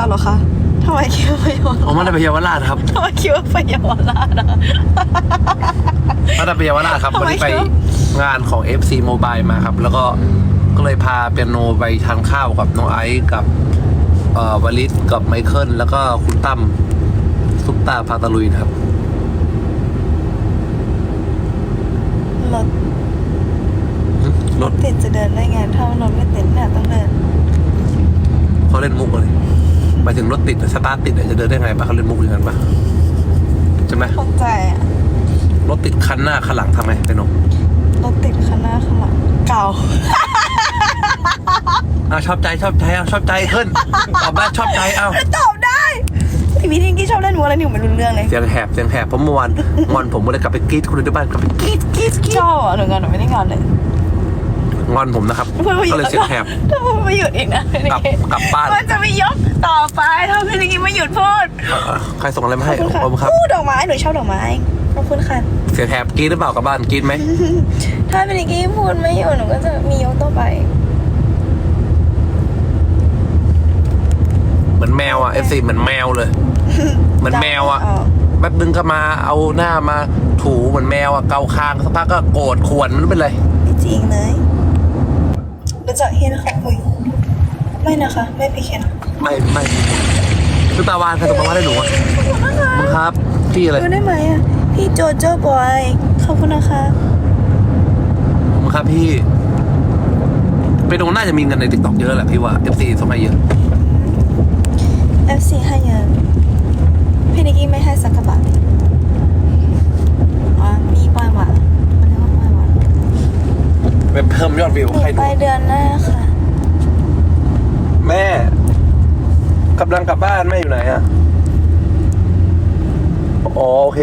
ราชเหรอคะทำไมคิดว่าไปเยาวราชผมมาได้ไปเยาวราชครับทำไมคิดว่าไปเยาวราชอะมาได้ไปเยาวราชครับทำไมวันนี้ไปครับ งานของ FC Mobile มาครับ แล้วก็ก็เลยพาเปียโนไปทานข้าวกับน้องไอซ์กับเอ่อวลิศกับไมเคิลแล้วก็คุณตั้มซุปตาพาตะลุยนะครับ รถรถติดจะเดินได้ไงถ้ารถไม่ติดเนี่ยต้องเดินเขาเล่นมุกเลย หมายถึงรถติดสตาร์ทติดจะเดินได้ไงปะเขาเล่นมุกอย่างนั้นปะใช่ไหมเข้าใจอะรถติดคันหน้าคันหลังทำไงเปียโนรถติดข้างหน้าข้างหลังเก่าอ้าวชอบใจชอบใจเอาชอบใจขึ้นตอบได้ชอบใจเอาตอบได้พี่วิธีกี้ชอบเล่นวัวแล้วหนูไม่รู้เรื่องเลยเสียงแหบเสียงแหบเพราะเมื่อวานงอนผมก็เลยกลับไปกรีดคุณในบ้านกลับไปกรีดกรีดกรีดชอบอะหนูงอนหนูไม่ได้งอนเลย งอนผมนะครับพูดไม่หยุก็ดเลยเสียงแหบถ้าพูดไม่หยุดอีกนะกลับกลับบ้านมันจะไม่ยกต่อไปถ้าพี่นิกกี้ไม่หยุดพูดเอ่อใครส่งอะไรมาให้ขอบคุณค่ะขอบคุณครับพูดดอกไม้หนูชอบดอกไม้ขอบคุณค่ะเสียงแหบกรีดหรือเปล่ากลับบ้านกรีดไหมถ้าพี่นิกกี้พูดไม่หยุดหนูก็จะมียกต่อไปเหมือนแมวอะเอฟซีเหมือนแมวเลยเหมือนแมวอะอ๋อแป๊บนึงก็มาเอาหน้ามาถูเหมือนแมวอะเกาคางสักพักก็โกรธขวนมันเป็นไรไม่จริงเลย รู้จักเฮียนะคะคุยไม่นะคะ ไม่พี่เคนไม่ไม่คือตาวานใครส่งมาว่าได้หนูอะมึงครับพี่อะไรดูได้ไหมอะพี่โจโจ้บอยขอบคุณนะคะมึงครับพี่ไปดูน่าจะมีเงินในติ๊กต็อกเยอะแหละพี่ว่าเอฟซีส่งมาเยอะ FC ให้เงินพี่นิกกี้ไม่ให้สักกะบาทอ๋อมีปล่อยหวานมันเรียกว่าปล่อยหวาน ไปเพิ่มยอดวิวหนูให้ไปดูเดือนหน้าค่ะ แม่กำลังกลับบ้านแม่อยู่ไหนอะอ๋อโอเค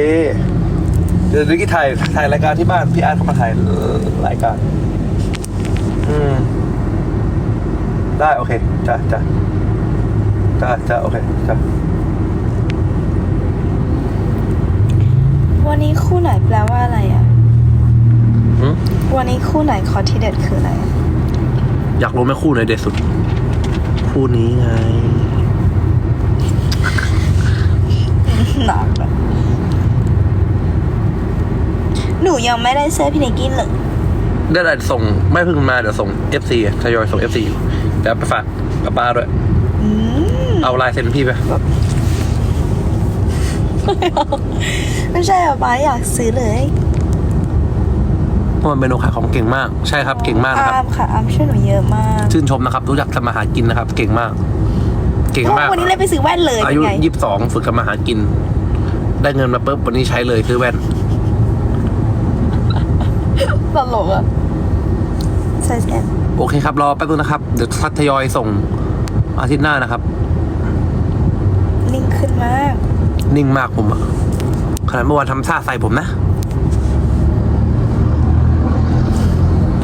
เดี๋ยวดิกี้ถ่ายถ่ายรายการที่บ้านพี่อาร์ตเข้ามาถ่ายรายการ อืม ได้โอเคจ้ะจ้ะจ้ะจ้ะโอเคจ้ะวันนี้คู่ไหนแปลว่าอะไรอะ หืมวันนี้คู่ไหนคอที่เด็ดคืออะไรอะอยากรู้ไหมคู่ไหนเด็ดสุด คู่นี้ไง หนักอะหนูยังไม่ได้เสื้อพี่นิกกี้เลยได้แต่ส่งไม่เพิ่งมาเดี๋ยวส่ง FC อะทยอยส่ง FC อยู่เดี๋ยวไปฝากกับป้าด้วย อืมเอาลายเซ็นพี่ไป ไม่ใช่อะป้าอยากซื้อเลย เพราะมันเป็นโอขายของเก่งมาก ใช่ครับ เก่งมากนะครับอามค่ะอามช่วยหนูเยอะมากชื่นชมนะครับ รู้จักทำมาหากินนะครับ เก่งมาก เก่งมากวันนี้เลยไปซื้อแว่นเลยอาเป็ยุนไงยี่สิบสองฝึกทำมาหากิน ได้เงินมาปุ๊บวันนี้ใช้เลยซื้อแว่นตลกอะใส่แอนโอเคครับ รอแป๊บนึงนะครับ เดี๋ยวทยอยส่งอาทิตย์หน้านะครับ นิ่งขึ้นมาก นิ่งมากผมอะขนาดเมื่อวานทำซ่าใส่ผมนะ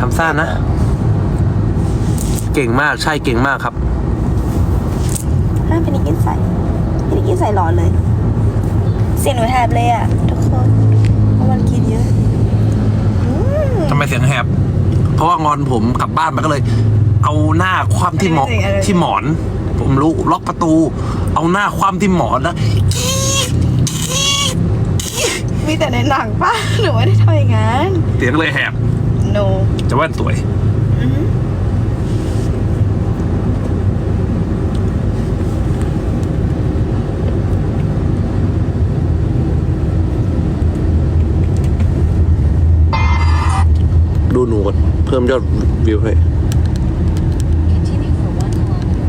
ทำซ่านะ เก่งมากใช่เก่งมากครับห้ามพี่นิกกี้ใส่พี่นิกกี้ใส่หล่อเลย เสียงหนูแหบเลยอะ ทุกคนเพราะมันกินเยอะอืมทำไมเสียงแหบ เพราะว่างอนผมกลับบ้านมันก็เลย เอาหน้าคว่ำที่หมอนอะไรที่หมอน ผมรู้ล็อกประตู เอาหน้าคว่ำที่หมอนแล้วมีแต่ในหนังป่ะหนูไม่ได้ทำอย่างนั้น เสียงเลยแหบ no จะแว่นสวยอือหือดูหนูก่อนเพิ่มยอดวิวให้ Continue for one kilometer.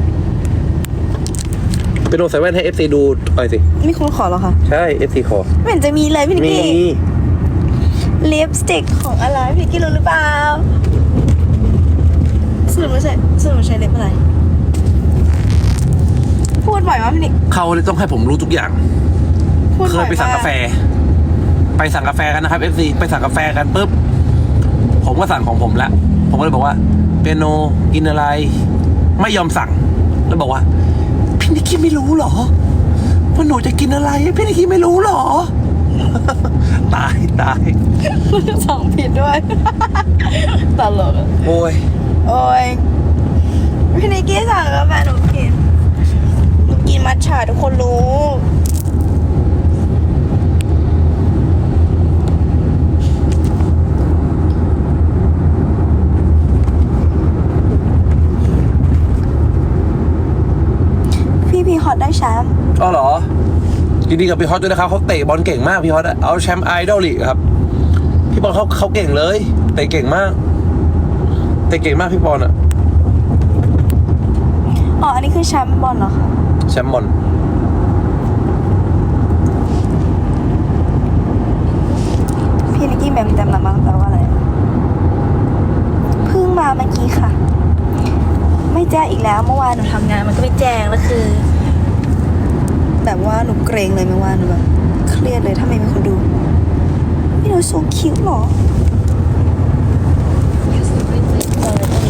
เป็นโนใส่แว่นให้ FC ดูหน่อยสิมีคนขอเหรอคะ ใช่ FC ขอ ไม่เห็นจะมีเลยพี่นิกมี กี้ ลิปสติกของอะไรพี่นิกกี้รู้หรือเปล่าสรุปไม่ใช่สรุปใช้ลิปอะไร พูดบ่อยว่าพี่นิก เขาเลยต้องให้ผมรู้ทุกอย่าง พูดเคบ่อยไปสั่งกาแฟ ไปสั่งกาแฟกันนะครับ FC ไปสั่งกาแฟกันปุ๊บ ผมก็สั่งของผมละ ผมก็เลยบอกว่าเปียโนกินอะไร ไม่ยอมสั่ง แล้วบอกว่า พี่นิกกี้ไม่รู้เหรอว่าหนูจะกินอะไร พี่นิกกี้ไม่รู้เหรอ ตายตายสั่งผิดด้วย ตลกอะโอ้ยโอ้ยพี่นิกกี้สั่งกาแฟหนูกินหนูกินากทุกคนรู้ พี่พีฮอตได้แชมป์อ๋อเหรอ ยินดีกับพี่ฮอตด้วยนะครับเขาเตะบอลเก่งมากพี่ฮอตอะเอาแชมป์ไอดอลลีกครับพี่บอลเขาเขาเก่งเลยเตะเก่งมากเตะเก่งมากพี่บอลอะอ๋อ อันนี้คือแชมป์บอลเหรอคะแชมป์บอลพี่นิกกี้แมมเต็มหลังบ้างแปลว่าอะไรเพิ่งมาเมื่อกี้ค่ะ ไม่แจ้งอีกแล้วเมื่อวานหนูทำงานมันก็ไม่แจ้งแล้วคือ แบบว่าหนูเกรงเลยเมื่อวานหนูแบบเครียดเลยถ้าไม่มีคนดูพี่หนูสูงคิ้วเหรอ Use the red link เออตรงนี้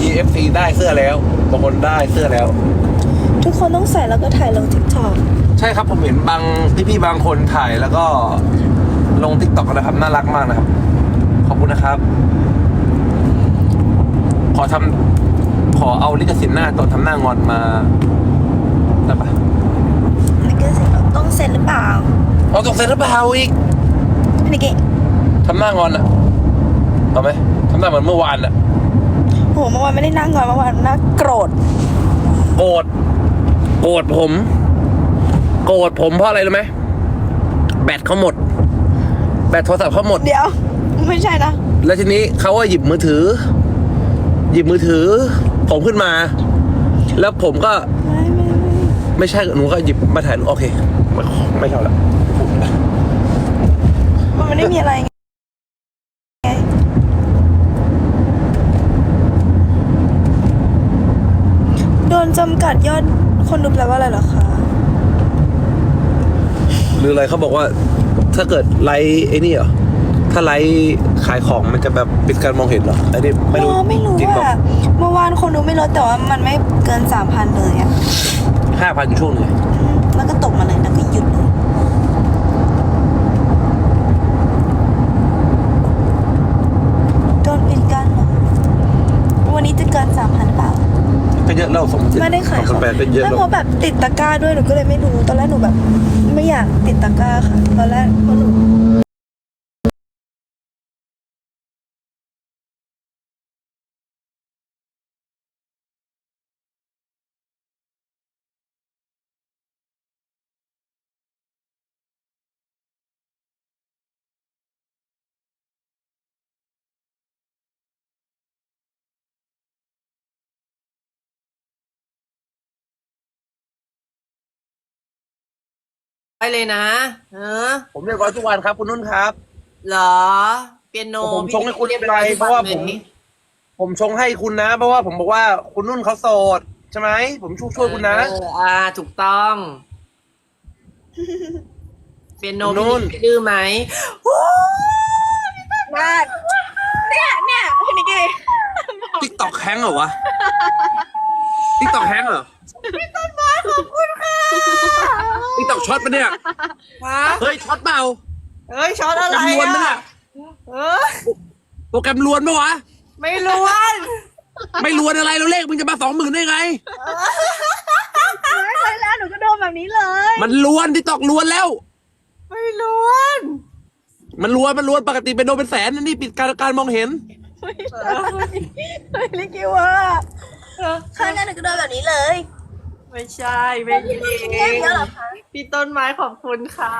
ดี EFC ได้เสื้อแล้วบางคนได้เสื้อแล้ว ทุกคนต้องใส่แล้วก็ถ่ายลงทิกตอกใช่ครับผมเห็นบางพี่ๆบางคนถ่ายแล้วก็ลงทิกตอกนะครับ น่ารักมากนะครับ ขอบคุณนะครับ ขอทำ ขอเอาลิขสิทธิ์หน้าตอนทำหน้างอนมาได้ปะนี่ก็สิต้องเซ็นหรือเปล่าเอาตกเซ็นหรือเปล่าอีกพี่นิกกี้ทำหน้างอนอะเอาไหมทำหน้าเหมือนเมื่อวานอะโหเมื่อวานไม่ได้นั่งงอนเมื่อวานน่าโกรธโกรธโกรธผม โกรธผมเพราะอะไรรู้ไหมแบตเขาหมด แบตโทรศัพท์เขาหมด เดี๋ยว ไม่ใช่นะ แล้วทีนี้เขาก็หยิบมือถือ หยิบมือถือ ผมขึ้นมา แล้วผมก็ไม่ไม่ไม่ไม่ใช่หนูก็หยิบมาถ่ายรูปโอเค ไม่ไม่เท่าละมันไม่ได้มีอะไรไงโดนจำกัดยอดคนดูแปลว่าอะไรเหรอคะ หรืออะไรเขาบอกว่า ถ้าเกิดไลฟ์ไอ้นี่เหรอ ถ้าไลฟ์ขายของมันจะแบบปิดการมองเห็นเหรอไอ้นี่ไม่รู้อ๋อไม่รู้จริงว่าเมื่อวานคนดูไม่ลดแต่ว่ามันไม่เกินสามพันเลยอะห้าพันอยู่ช่วงหนึงแล้วก็ตกมาเลยแล้วก็หยุดเลยโดนปิดกันเหรอวันนี้จะเกินสามพันเปล่า ก็เยอะแล้วสองไม่ได้ขายสองพันแปดก็เยอะไม่แล้วเพราะแบบติดตะกร้าด้วยหนูก็เลยไม่รู้ตอนแรกหนูแบบ ไม่อยากติดตะกร้าค่ะ ตอนแรกเพราะหนู เลยนะเออผมเรียบร้อยทุกวันครับ คุณนุ่นครับ เหรอ เปียโนผมชงให้คุณเรียบไปร้อยทุกเพราะว่าวันผมไหผมชงให้คุณนะ เพราะว่าผมบอกว่าคุณนุ่นเขาโสดใช่ไหมผมช่วยช่วยคุณนะเอออ่า ถูกต้อง เปียโนคุณนุ่นพี่ดื้อไหมมากเนี่ยเนี่ยพี่นิกกี้ติ๊กตอกแฮงเหรอวะติ๊กตอกแฮงเหรอพี่ต้นไม้ขอบคุณค่ะ ติ๊กตอกช็อตปะเนี่ยฮะเฮ้ยช็อตเปล่าเอ้ยช้อนอะไรโปรแกรมล้วนปะเนี่อะยเออโปรแกรมล้วนปะวะไม่รู้ว่าไม่ล้วนอะไรแล้วเลขมึงจะมาสองหมื่นได้ไงไม่ใช่แล้วหนูก็โดนแบบนี้เลย มันล้วนติ๊กตอกล้วนแล้ว ไม่รู้ว่ามันล้วนมันล้วนปกติเป็นโดนเป็นแสนนะนี่ปิดการการมองเห็นพี่นิกกี้ว่าครั้งนั้นหนูก็โดนแบบนี้เลย ไม่ใช่ไม่จริงเงียบแล้วเหรอคะพี่ต้นไม้ขอบคุณค่ะ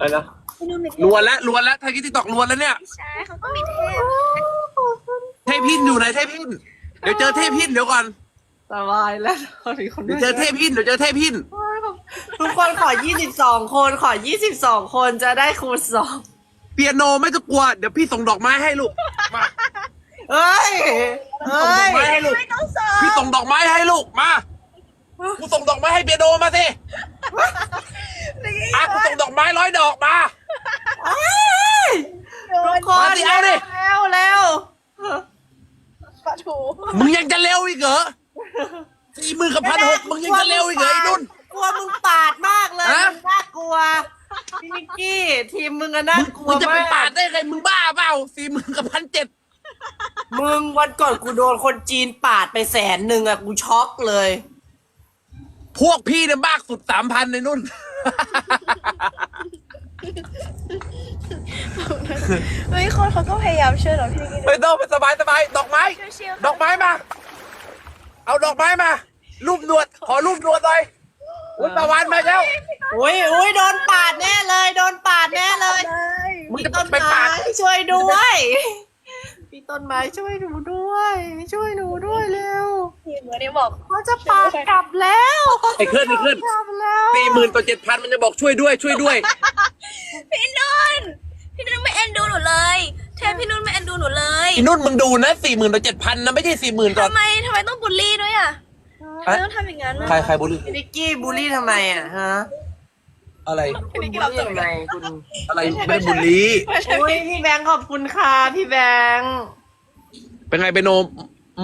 อะไรนะพี่นุ่นไม่ล้วนแล้วล้วนแล้วถ้าคิดติ๊กตอกล้วนแล้วเนี่ย ใช่เขาก็มีเทพเทพพินอยู่ไหนเทพพิน เดี๋ยวเจอเทพพินเดี๋ยวก่อน สบายแล้วตอนนี้คนเดี๋ยวเจอเทพพินเดี๋ยวเจอเทพพิน ทุกคนขอ 22 คนขอ 22 คนจะได้คูณสองเปียโนไม่ต้องกลัว เดี๋ยวพี่ส่งดอกไม้ให้ลูก มา เอ้ยเอ้ส่งดอกไม้ยให้ลูกไม่ต้องสอบพี่ส่งดอกไม้ให้ลูกมา กูส่งดอกไม้ให้เปียโนมาสิอะกูส่งดอกไม้ร้อยดอกมาทุกคนมาสิเอาดิเร็วเร็วปะถูมึงยังจะเร็วอีกเหรอสี่หมื่นกับพันหกมึงยังจะเร็วอีกเหรอไอ้นุ่นกลัวมึงปาดมากเลยฮะมึงน่ากลัวพี่นิกกี้ทีมมึงอะน่ามึงกลัวมึงจะไปมากปาดได้ไงมึงบ้าเปล่าสี่หมื่นกับพันเจ็ด มึงวันก่อนกูโดนคนจีนปาดไปแสนหนึ่งอะกูช็อกเลย พวกพี่เนี่ยมากสุดสามพันในนุ่น เฮ้ยคนเขาก็พยายามช่วยเราพี่นิกกี้ไม่ต้องไปสบายสบายดอกไม้ชิวๆดอกไม้มา เอาดอกไม้มา รูปหนวด ขอรูปหนวดหน่อยอุ้ยประวันมาแล้วอุ้ยอุ้ยโดนปาดแน่เลย โดนปาดแน่เลยมึงพี่จะต้นไปปาไม้ดช่วยด้วย พี่ต้นไม้ช่วยหนูด้วย ช่วยหนูด้วยเร็วพี่เหมือนที่บอกเขาจะปาดกลับแล้วไอ้ขึ้นไอ้ขึ้นกลับแล้วสี่หมื่นต่อเจ็ดพันมันจะบอกช่วยด้วยช่วยด้วย พี่นุ่นพี่นุ่นไม่เอ็นดูหนูเลยแทนพี่นุ่นไม่เอ็นดูหนูเลยอีนุ่นมึงดูนะสี่หมื่นต่อเจ็ดพันนะไม่ใช่สี่หมื่นก่อนทำไมทำไมต้องบูลลี่ด้วยอะทำไมเอ๊ะต้องทำอย่างนั้นอะ ใครใครบุรีพี่นิกกี้บูลลี่ทำไมอะฮะ อะไรคุณบูลลี่ทำไมคุณอะไรไม่บุรีอุ้ยพี่แบงค์ขอบคุณค่ะพี่แบงค์เป็นไงเปนโน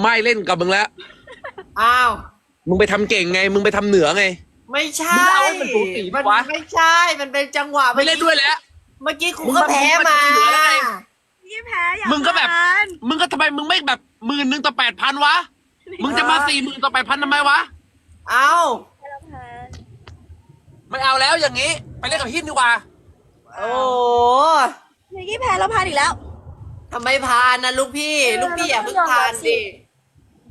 ไม่เล่นกับมึงแล้ว อ้าว มึงไปทำเก่งไง มึงไปทำเหนือไง ไม่ใช่มึงเอาให้มันสูสีมันวะ ไม่ใช่ มันเป็นจังหวะไม่เล่นด้วยแล้ว เมื่อกี้กูก็แพ้มา มึงมาเหลืออะไรพี่แพ้อยากมึงก็แบบทานมึงก็ทำไมมึงไม่แบบหมื่นหนึ่งต่อแปดพันวะ มึงจะมาสี่หมื่นต่อแปดพันทำไมวะ เอ้า ให้เราทาน ไม่ เอาแล้วอย่างนี้ ไปเล่นกับฮินดีกว่า โอ้พี่นิกกี้แพ้เราพานอีกแล้ว ทำไมพานนะลูกพี่ ลูกพี่อย่าเพิ่งพานดิ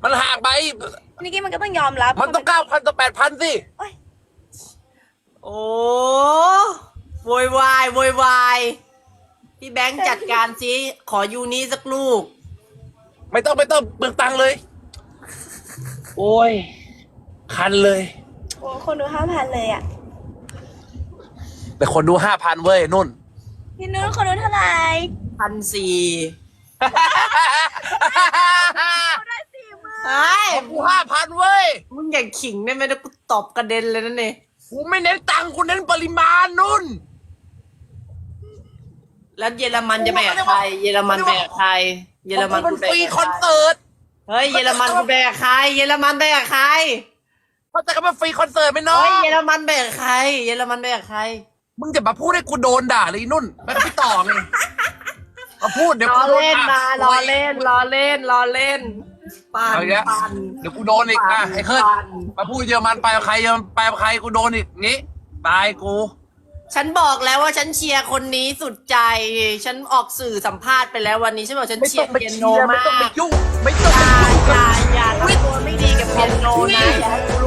มันห่างไปพี่นิกกี้มันก็ต้องยอมรับมันต้องเก้าพันต่อแปดพันสิโอ้โวยวายโวยวายพี่แบงค์จัดการสิขอยูนี้สักลูก ไม่ต้องไม่ต้องเบิกตังค์เลย โอ้ย คันเลย โอ้คนดูห้าพันเลยอะ แต่คนดูห้าพันเว้ยนุ่น พี่นุ่นคนดูเท่าไหร่พันสี่ได้สี่หมื่นเฮ้ยกูห้าพันเว้ย มึงอย่าขิงได้ไหมนะกูตบกระเด็นเลยนั่นเองกูไม่เน้นตังค์กูเน้นปริมาณนุ่น แล้วเยอรมันจะไปกับใคร เยอรมันไปกับใคร เยอรมันมันกูไปฟรีกับคใครอนเสิร์ตเฮ้ย เยอรมันกูไปกับใคร เยอรมันไปกับใคร เขาจะกันมาฟรีคอนเสิร์ตไหมน้อเฮ้ยงเยอรมันไปกับใคร เยอรมันไปกับใคร มึงจะมาพูดให้กูโดนด่าเลยอีนุ่นไม่ต้องไปต่อไงมาพูดเดี๋ยวรกูอโดนเล่นด่ามารอเล่นรอเล่นรอเล่นปันเอาอีกแล้วปันเดี๋ยวกูโดนอีกอะไอ้เคิร์ดปันมาพูดเยอรมันไปกับใครเยอรมันไปกับใครกูโดนอีกงี้ตายกู ฉันบอกแล้วว่าฉันเชียร์คนนี้สุดใจ ฉันออกสื่อสัมภาษณ์ไปแล้ววันนี้ฉันบอกฉันไม่เชีต้ยองร์ไปเปียเชีโนยร์ไม่มาต้องไปกยุ่งไม่ต้องอไปย่ายุ่งอกับย่าอย่าทำตัวไม่ดีกับเปียโนนะอย่าให้กู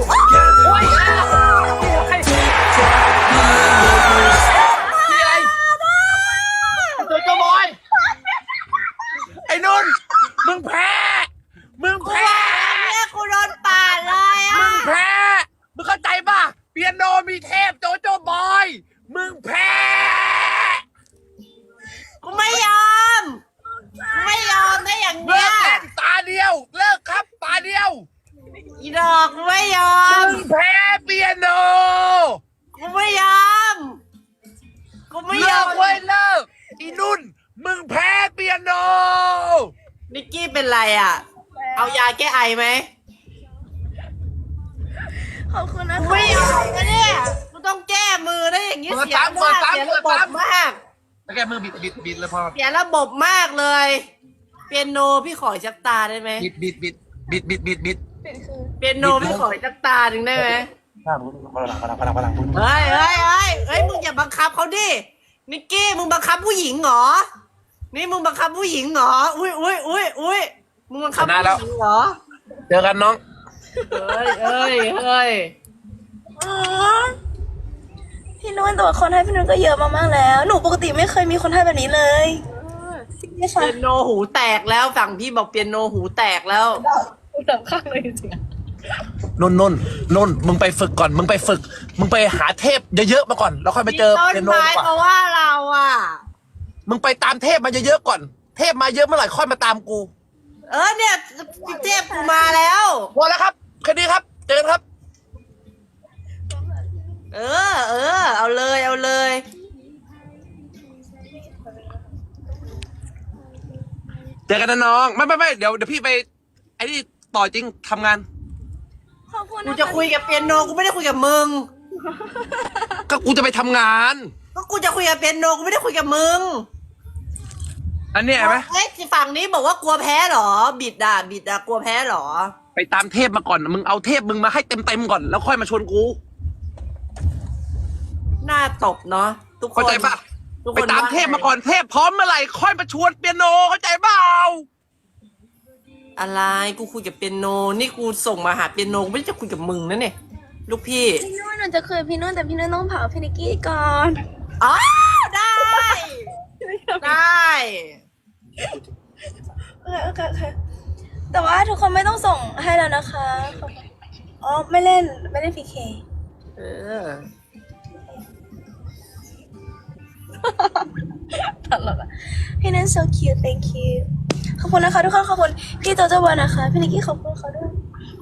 กกี้เป็นไรอะ เอายาแก้ไอไหมขอบคุณนะกูคะไม่ยอมนะเนี่ยกูต้องแก้มือได้อย่างนี้เปิดเสียซ้ำเปิมาดกซ้ำเสียเปิระดบบซ้ำมากแล้วแกมือบิดบิดบิดเลยพอเสียระบบมากเลย เปียโนพี่ขอจักตาได้ไหมบิดบิดบิดบิดบิดบิดบิดเป็นคือเปียโนพี่ขอจักตาหนึ่งได้ไหมพลังพลังพลังพลังพลังเฮ้ยเฮ้ยเฮ้ยเฮ้ยมึงอย่าบังคับเขาดินิกกี้มึงบังคับผู้หญิงเหรอ นี่มึงบังคับผู้หญิงเหรอ อุ้ยอุ้ยอุ้ยอุ้ยมึงบังคับผู้หญิงเหรอ เจอกันน้อง เฮ้ยเฮ้ยเฮ้ยอ๋อพี่นุ่นแต่ว่าคนให้พี่นุ่นก็เยอะมากๆแล้ว หนูปกติไม่เคยมีคนให้แบบนี้เลยจริงไหมคะเปียโนหูแตกแล้วฝั่งพี่บอกเปียโนหูแตกแล้วสำคัญเลยจริงนนนนนนมึงไปฝึกก่อน มึงไปฝึก มึงไปหาเทพเยอะๆมาก่อน แล้วค่อยไปมีเจอต้นเปียโนไม้ดีกเพว่าราะว่าเราอะ มึงไปตามเทพมาเยอะๆก่อน เทพมาเยอะเมื่อไหร่ค่อยมาตามกู เออเนี่ยเทพกูมาแล้ว พอแล้วครับแค่นี้ครับ เจอกันครับ เออ เออ เอาเลยเอาเลย เจอกันนะน้อง ไม่ไม่ไม่เดี๋ยวเดี๋ยวพี่ไป ไอ้นี่ต่อจริงทำงาน ขอบคุณกูนะจะคุยกับเปียโนกูไม่ได้คุยกับมึง ก็กูจะไปทำงาน ก็กูจะคุยกับเปียโนกูไม่ได้คุยกับมึง อันเนี้ยเห็นไหมเอ้ยฝั่งนี้บอกว่ากลัวแพ้เหรอ บิดอะบิดอะกลัวแพ้เหรอ ไปตามเทพมาก่อน มึงเอาเทพมึงมาให้เต็มเต็มๆก่อนแล้วค่อยมาชวนกูหน้าตบเนาะทุกคนเข้าใจปะทุกไปคนตามเทพมาก่อนเทพพร้อมเมื่อไหร่ค่อยมาชวนเปียโนเข้าใจเปล่าอะไรกูคุยกับเปียโน นี่กูส่งมาหาเปียโนกูไม่ได้จะคุยกับมึงนะเนี่ยลูกพี่พี่นุ่นหนูจะคุยกับพี่นุ่นแต่พี่นุ่นต้องเผาพี่นิกกี้ก่อน อ๋อได้ ได้ โอเคโอเคโอเคแต่ว่าทุกคนไม่ต้องส่งให้แล้วนะคะขอบคุณอ๋อไม่เล่นไม่เล่นพีเคเออตลกอะพี่นุ่น so cute thank you ขอบคุณนะคะทุกคนขอบคุณพี่โจโจบอลนะคะพี่นิกกี้ขอบคุณเขาด้วย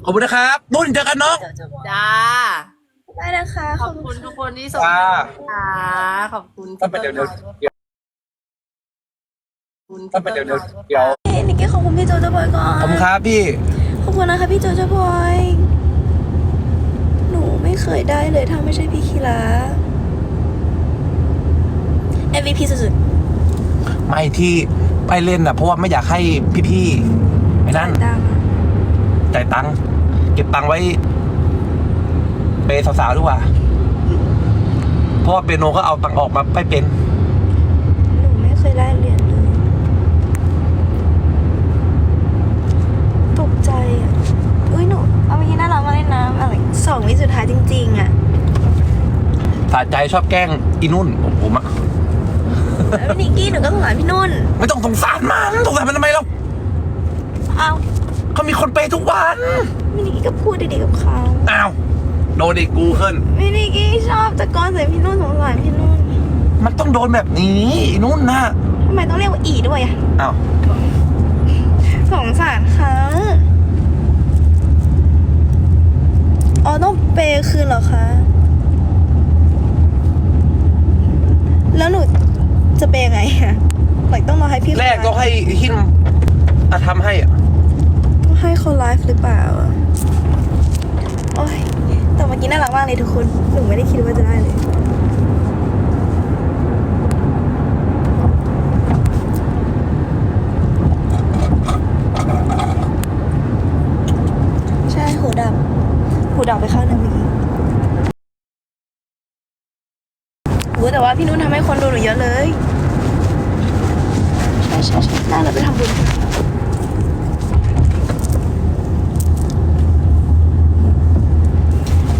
ขอบคุณนะครับนุ่นเจอกันน้อง โจโจบอลจ้า ได้นะคะขอบคุณทุกคนที่ส่งจ้าค่ะขอบคุณก็เป็นเดี๋ยวเดี๋ยวเดี๋ยวคุณ ก็เป็นเดี๋ยวเดี๋ยวเดี๋ยวพี่นิกกี้ขอบคุณพี่โจโจบอยก่อนขอบคุณครับพี่ขอบคุณนะคะพี่โจโจบอย หนูไม่เคยได้เลยถ้าไม่ใช่พี่คีรา MVP สุดไม่ที่ไปเล่นอะ เพราะว่าไม่อยากให้พี่ๆไอ้ๆนั่น ดังจ่ายตังค์เก็บตังค์ไว้ เปย์สาวๆดีกว่า เพราะว่าเปียโนก็เอาตังค์ออกมาไม่เป็น หนูไม่เคยได้เหรียญเลย ตกใจอะ อุ้ยหนู เอาไปที่น่ารักมากเลยนะอะไร สองวิสุดท้ายจริง ๆ อะสาใจชอบแกล้งอีนุ่นผมผมอะแล้วพี่นิกกี้หนูก็สงสารพี่นุ่น ไม่ต้องสงสารมันสงสารมันทำไมเราเอาเขามีคนเปย์ทุกวันพี่นิกกี้ก็พูดดีๆกับเขาอ้าวโดนอีกกูขึ้นพี่นิกกี้ชอบตะโกนใส่พี่นุ่นสงสารพี่นุ่นมันต้องโดนแบบนี้อีนุ่นนะทำไมต้องเรียกว่าอีด้วยอะอ้าวสงสารเขาอ๋อต้องเปย์คืนเหรอคะ แล้วหนูจะเปย์ยังไงอะห like ต้องรอให้พี่ แรกต้องให้หินอาทำให้อะ ต้องให้เขาไลฟ์หรือเปล่าอะโอ้ยแต่เมื่อกี้น่ารักมากเลยทุกคน หนูไม่ได้คิดว่าจะได้เลย ใช่หูดับ หูดับไปข้างหนึ่งเมื่อกี้หูแต่ว่า พี่นุ่นทำให้คนดูหนูเยอะเลยใช่ใช่ใช่น่าเราไปทำบุญ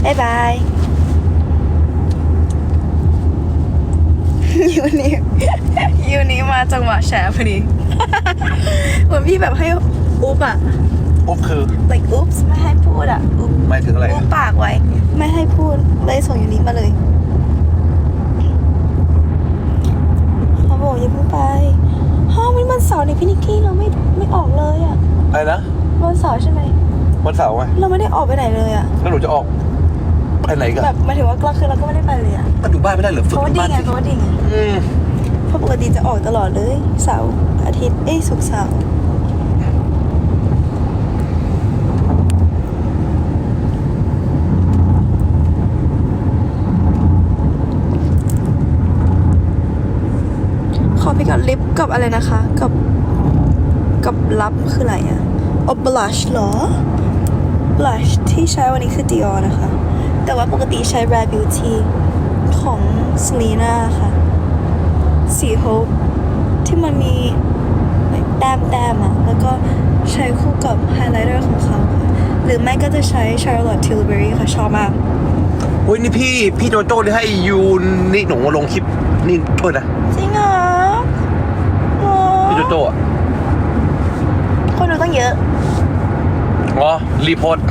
บายบายยูนี้ยูนี้มาจังหวะแชร์พอดีเหมือนพี่แบบให้อุ๊บอะอุ๊บคือ like oops ไม่ให้พูดอะอุ๊บหมายถึงอะไรอุ๊บปากไว้ ไม่ให้พูดเลยส่งยูนี้มาเลยเขาบ อกอย่าเพิ่งไปห้องวันนี้มันเสาร์นี่พี่นิกกี้เราไม่ไม่ออกเลยอะอะไรนะวันเสาร์ใช่ไหมวันเสาร์ไงเราไม่ได้ออกไปไหนเลยอะแล้วหนูจะออกไปไหนกันแบบหมายถึงว่ากลางคืนเราก็ไม่ได้ไปเลยอะก็อยู่บ้านไม่ได้เหรือเพฝึกราะว่าที่ดีบ้านไงสิเพราะว่าดีไงอืมเพราะปกติจะออกตลอดเลยเสาร์อาทิตย์เอ้ยศุกร์เสาร์ขอไป กับลิปกับอะไรนะคะ กับ กับลับคืออะไรอะโอบลัชเหรอ blush ที่ใช้วันนี้คือ Dior นะคะ แต่ว่าปกติใช้ Rare Beauty ของ Selena ค่ะ สีโฮปที่มันมีแต้มแต้มๆอะแล้วก็ใช้คู่กับไฮไลท์เตอร์ของเขาค่ะ หรือไม่ก็จะใช้ Charlotte Tilbury ค่ะ ชอบมากอุ้ยนี่พี่ พี่โจโจ้ที่ให้ยูนี่หนูลงคลิปนี่โทษนะ จริงเหรอโอ้พี่โจโจ้อะคนดูต้องเยอะ อ๋อ รีโพสต์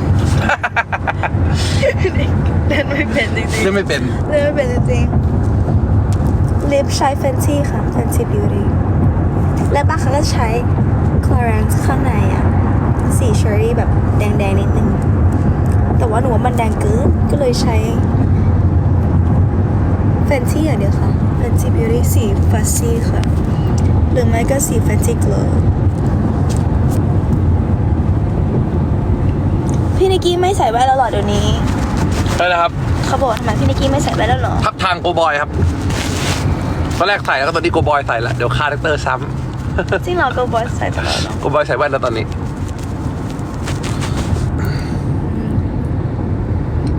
เล่นไม่เป็นจริงเล่นไม่เป็นๆเล่นไม่เป็นจริงๆลิปใช้ Fenty ค่ะ Fenty Beauty และบางครั้งก็ใช้ Clarins ข้างในอะสีเชอรี่แบบแดงๆนิดนึง แต่ว่าหนูว่ามันแดงเกินก็เลยใช้ Fenty อย่างเดียวค่ะ Fenty Beauty สี Fussy ค่ะห รือไม่ก็สี Fenty Glow พี่นิกกี้ไม่ใส่แว่นแล้วเหรอเดี๋ยวนี้ ได้แล้วครับ เขาบอกทำไมพี่นิกกี้ไม่ใส่แว่นแล้วเหรอทับทางโกบอยครับ ตอนแรกใส่แล้วก็ตอนนี้โกบอยใส่ละเดี๋ยวคาแรคเตอร์ซ้ำจริงเหรอ Girl Boy ใส่ตลอดเหรอกูบอยใส่แว่นแล้วตอนนี้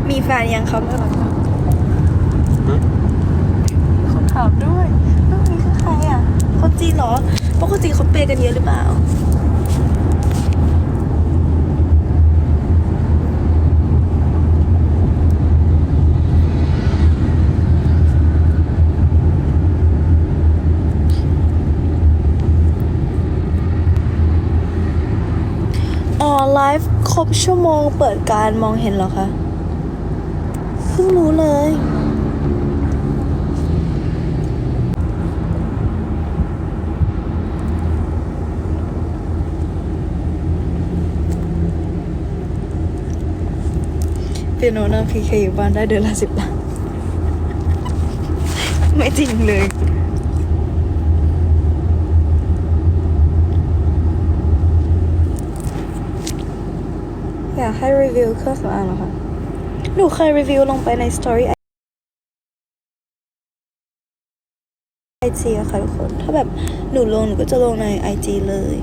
มีแฟนยังเขาไม่รัก หืม คนถามด้วยเรื่องนี้คือใครอะ คนจีน เหรอเพราะคนจีนเขาเปย์กันเยอะหรือเปล่าอ๋อไลฟ์ครบชั่วโมงเปิดการมองเห็นเหรอคะ เพิ่งรู้เลย เปียโนนั่งพีเคอยู่บ้านได้เดือนละสิบล้านไม่จริงเลยอยากให้รีวิวเครื่องสำอางเหรอคะหนูเคยรีวิวลงไปในสตอรี่ไอจีอะค่ะทุกคน ถ้าแบบหนูลงหนูก็จะลงในไอจีเลย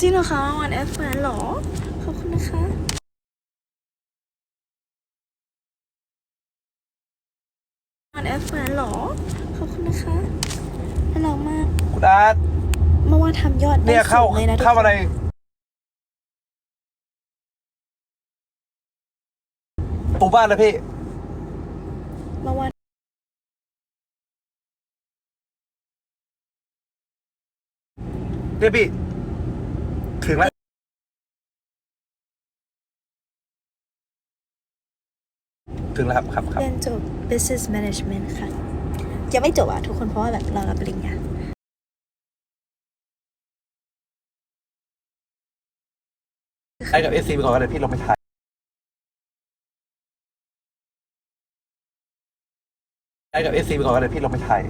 จริงเหรอคะวันแอฟแฟนหรอ ขอบคุณนะคะวันแอฟแฟนหรอ ขอบคุณนะคะน่ารักมากคุณอาร์ตเมื่อวานทำยอดได้เนี่ยเข้าสูงเลยนะทุกเข้าคมานในหมู่บ้านเลยพี่ เมื่อวานเนี่ยพี่ ถึงแล้วถึงแล้วครับครับครับ เรียนจบ business management ค่ะ ยังไม่จบอะทุกคนเพราะว่าแบบเรารับปริญญาไอ้กับเอซีไปก่อนก็ได้พี่ลงไปถ่ายไอ้กับเอซีไปก่อนก็ได้พี่ลงไปถ่าย